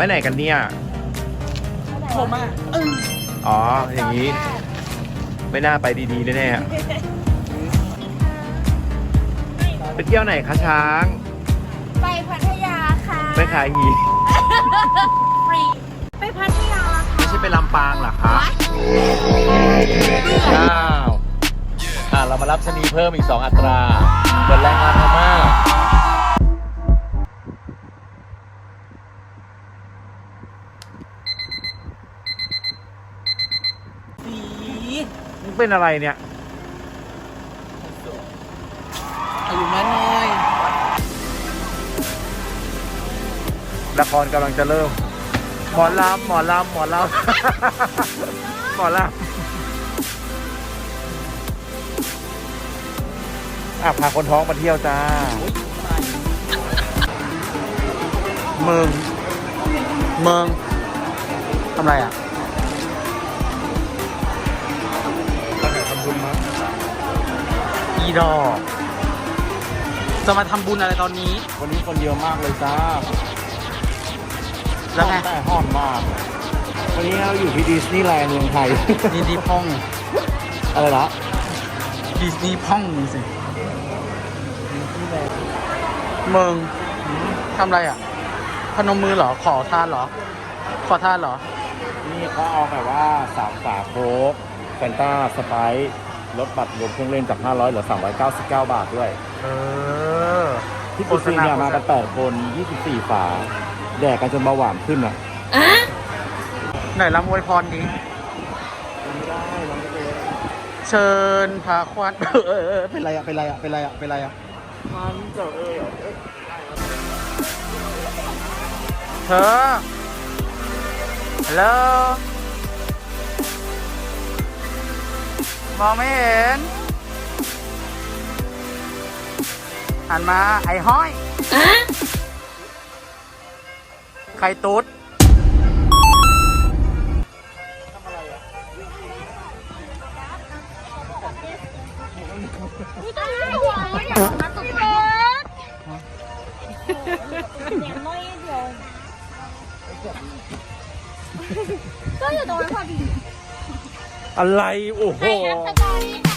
ไปไหนกันเนี่ย ผมอะอ๋อ อย่างนี้ ไม่น่าไปดีๆแน่ๆอะไปเที่ยวไหนคะช้าง ไปพัทยาค่ะไปขายหีฟรีไปพัทยาค่ะไม่ใช่ไปลำปางเหรอคะอ้าวอ่าเรามารับชนีเพิ่มอีก2อัตราเหมือนแรงงานพม่า มึงเป็นอะไรเนี่ย อายุน้อยละครกำลังจะเริ่ม หมอลำหมอลำหมอลำ หมอลำอะพาคนท้องมาเที่ยวจ้า เมือง เมืองทำไรอะ อีดอก จะมาทำบุญอะไรตอนนี้ วันนี้คนเยอะมากเลยจ้าแล้วไง แต่ห้อนมาก วันนี้เราอยู่ที่ดิสนีย์แลนด์เมืองไทยดิสนีย์พ่องอะไรละดิสนีย์พ่องสิเมืองทำไรอะ พนมมือเหรอ ขอทานเหรอ ขอทานเหรอ นี่เขาเอาแบบว่าสามฝาโค้กแฟนต้าสไปซ์ ลดบัตรรวมเครื่องเล่นจาก 500เหลือ 399 บาทด้วย เออ ที่ดิสนีย์เนี่ยมากันแปดคน24 ฝา แดกกันจนเบาหวานขึ้นอะไหนลำอวยพรนี้ไม่ได้เราไม่เป็นเชิญพาควันเออเออเออเป็นไรอะ เป็นไรอะ เป็นไรอะ เป็นไรอะมันจะเออเธอฮัลโหล มองไม่เห็น หันมา ไอ้ห้อย ใครตุ๊ดนี่ก็ได้หัวอย่ามาตุกเบิร์ดเสียงน้อยเดียวก็อยู่ตรงนั้นพอดี อะไร โอ้โหไอ้อัพสกอร์นี่จ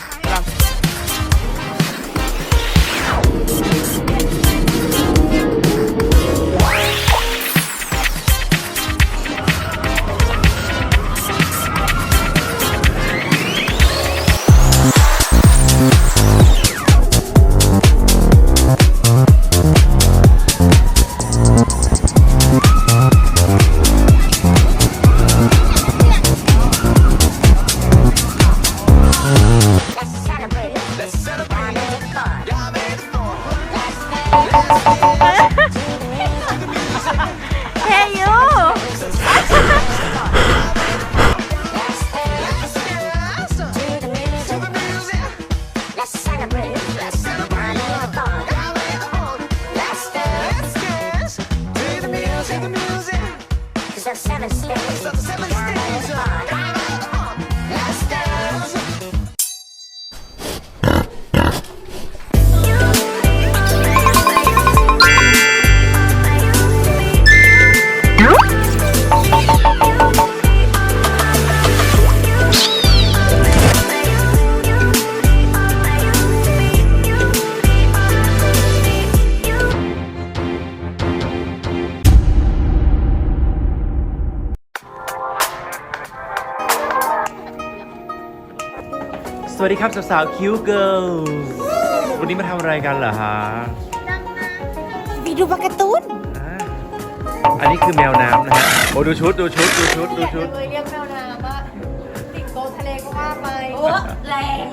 สวัสดีครับสาวๆคิวเกิลวันนี้มาทำอะไรกันเหรอฮะไปดูปลาการ์ตูนอ่าอันนี้คือแมวน้ำนะฮะโอ้ดูชุดดูชุดดูชุดดูชุด เลยเรียกแมวน้ำว่าสิงโตทะเลก็ว่าไปโอ้แรง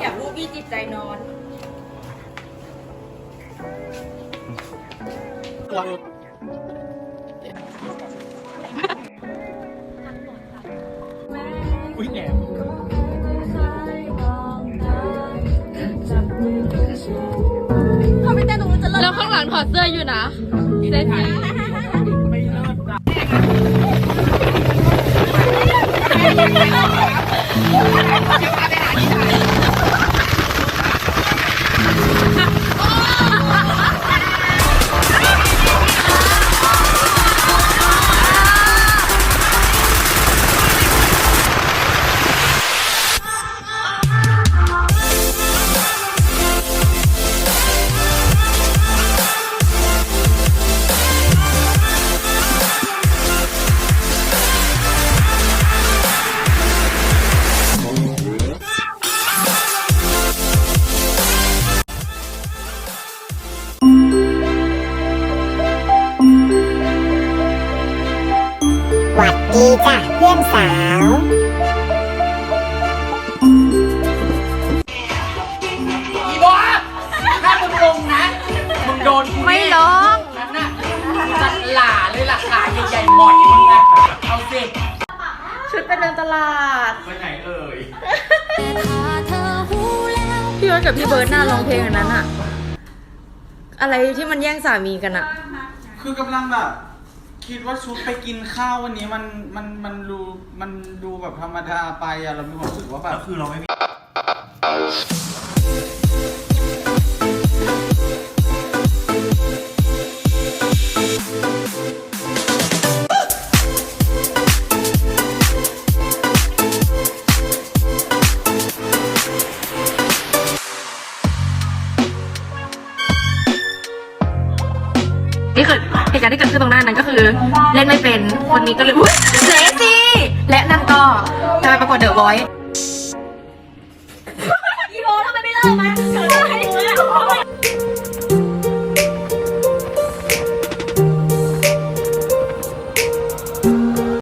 อยากรู้พี่จิตใจนอนอุ้ยแหนเขาไม่ แล้วข้างหลังถอดเสื้ออยู่นะเซ็ตนี้เวัสดีจ้ะเพื่อนสาว อีบอสถ้ามึงลงนะ มึงโดนกูไม่แน่ร้องนั้นน่ะจัดหล่าเลยล่ะขาใหญ่ๆหมอยมึงอะเอาสิชุดไปเดินตลาดไปไหนเอ่ย พี่ยศกับพี่เบิร์ดน่าร้องเพลงอันนั้นอะอะไรที่มันแย่งสามีกันอะคือกำลังแบบ คิดว่าชุดไปกินข้าววันนี้มันมันมันดูมันดูแบบธรรมดาไปอะเรามีความรู้สึกว่าแบบคือเราไม่มี เล่นไม่เป็นวันนี้ก็เลยอุ๊ยเลซี่ และนั่นก็จะไปประกวดเดอะไวท์ อีโรทำไมไม่เลิกมัน